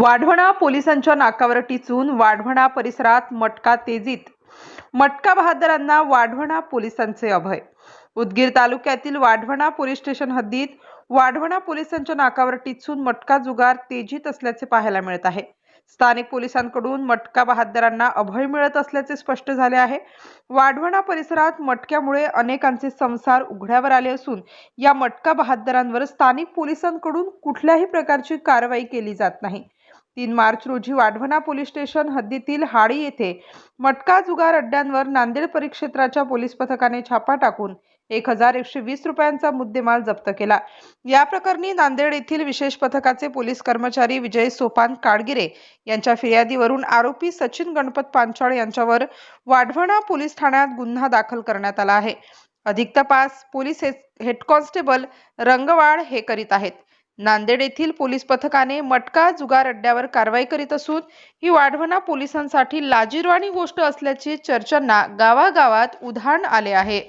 वाढवणा पोलिसांच्या नाकावर टिचून वाढवणा परिसरात मटका तेजीत. मटका बहादरांना वाढवणा पोलिसांचे अभय. उदगीर तालुक्यातील वाढवणा पोलीस स्टेशन हद्दीत वाढवणा पोलिसांच्या नाकावर टिचून मटका जुगार तेजीत असल्याचे पाहायला मिळत आहे. स्थानिक पोलिसांकडून मटका बहादरांना अभय मिळत असल्याचे स्पष्ट झाले आहे. वाढवणा परिसरात मटक्यामुळे अनेकांचे संसार उघड्यावर आले असून या मटका बहादरांवर स्थानिक पोलिसांकडून कुठल्याही प्रकारची कारवाई केली जात नाही. तीन मार्च रोजी वाढवणा पोलीस स्टेशन हद्दीतील हाडी येथे मटका जुगार अड्ड्यांवर नांदेड परिक्षेत्राच्या पोलीस पथकाने छापा टाकून एक हजार एकशे वीस रुपयांचा मुद्देमाल जप्त केला. या प्रकरणी नांदेड येथील विशेष पथकाचे पोलीस कर्मचारी विजय सोपान काडगिरे यांच्या फिर्यादीवरून आरोपी सचिन गणपत पांचाळ यांच्यावर वाढवणा पोलीस ठाण्यात गुन्हा दाखल करण्यात आला आहे. अधिक तपास पोलीस हेड कॉन्स्टेबल रंगवाड हे करीत आहेत. नांदेड येथील पोलीस पथकाने मटका जुगार अड्ड्यावर कारवाई करीत असून ही वाढवणा पोलिसांसाठी लाजीरवाणी गोष्ट असल्याची चर्चांना गावागावात उधाण आले आहे.